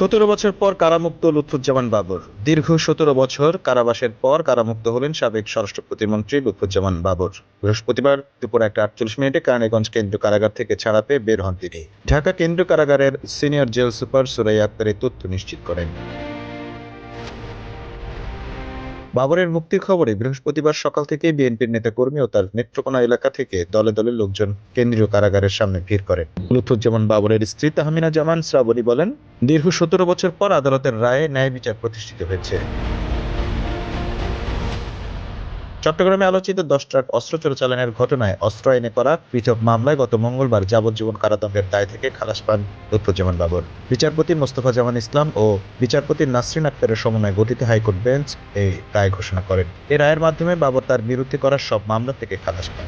সতেরো বছর পর কারামুক্ত লুৎফুজ্জামান বাবর। দীর্ঘ সতেরো বছর কারাবাসের পর কারামুক্ত হলেন সাবেক স্বরাষ্ট্র প্রতিমন্ত্রী লুৎফুজ্জামান বাবর। বৃহস্পতিবার দুপুর একটা আটচল্লিশ মিনিটে কারানীগঞ্জ কেন্দ্রীয় কারাগার থেকে ছাড়া পেয়ে বের হন তিনি। ঢাকা কেন্দ্রীয় কারাগারের সিনিয়র জেল সুপার সুরাই আক্তার এই তথ্য নিশ্চিত করেন। বাবরের মুক্তির খবরে বৃহস্পতিবার সকাল থেকে বিএনপির নেতাকর্মী ও তার নেত্রকোনা এলাকা থেকে দলে দলে লোকজন কেন্দ্রীয় কারাগারের সামনে ভিড় করেন। লুৎফুজ্জামান বাবরের স্ত্রী তাহমিনা জামান শ্রাবণী বলেন, দীর্ঘ সতেরো বছর পর আদালতের রায়ে ন্যায় বিচার প্রতিষ্ঠিত হয়েছে। চট্টগ্রামে আলোচিত দশ ট্রাক অস্ত্র চোরাচালানের ঘটনায় অস্ত্র আইনে করা পৃথক মামলায় গত মঙ্গলবার যাবজ্জীবন কারাদণ্ডের দায় থেকে খালাস পান লুৎফুজ্জামান বাবর। বিচারপতি মোস্তফা জামান ইসলাম ও বিচারপতি নাসরিন আক্তারের সমন্বয়ে গঠিত হাইকোর্ট বেঞ্চ এই রায় ঘোষণা করেন। এ রায়ের মাধ্যমে বাবর তার বিরুদ্ধে করা সব মামলা থেকে খালাস পান।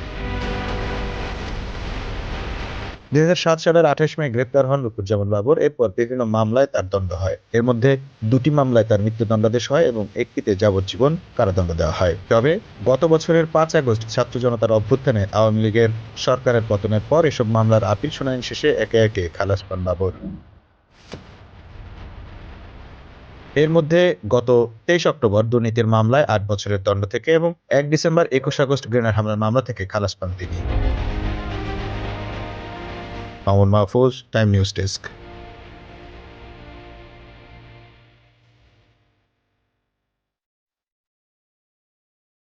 দুই হাজার সাত সালের আঠাশ মে গ্রেপ্তার হন লুৎফুজ্জামান বাবর। এরপর বিভিন্ন মামলায় তার দণ্ড হয়। এর মধ্যে দুটি মামলায় তার মৃত্যুদণ্ডাদেশ হয় এবং একটিতে যাবজ্জীবন কারাদণ্ড দেওয়া হয়। তবে গত বছরের পাঁচ আগস্ট ছাত্র জনতার অভ্যুত্থানে আওয়ামী লীগের সরকারের পতনের পর এসব মামলার আপিল শুনানি শেষে একে একে খালাস পান বাবর। এর মধ্যে গত তেইশ অক্টোবর দুর্নীতির মামলায় আট বছরের দণ্ড থেকে এবং এক ডিসেম্বর একুশ আগস্ট গ্রেনার হামলার মামলা থেকে খালাস পান তিনি। Mamun Mahfuz time news desk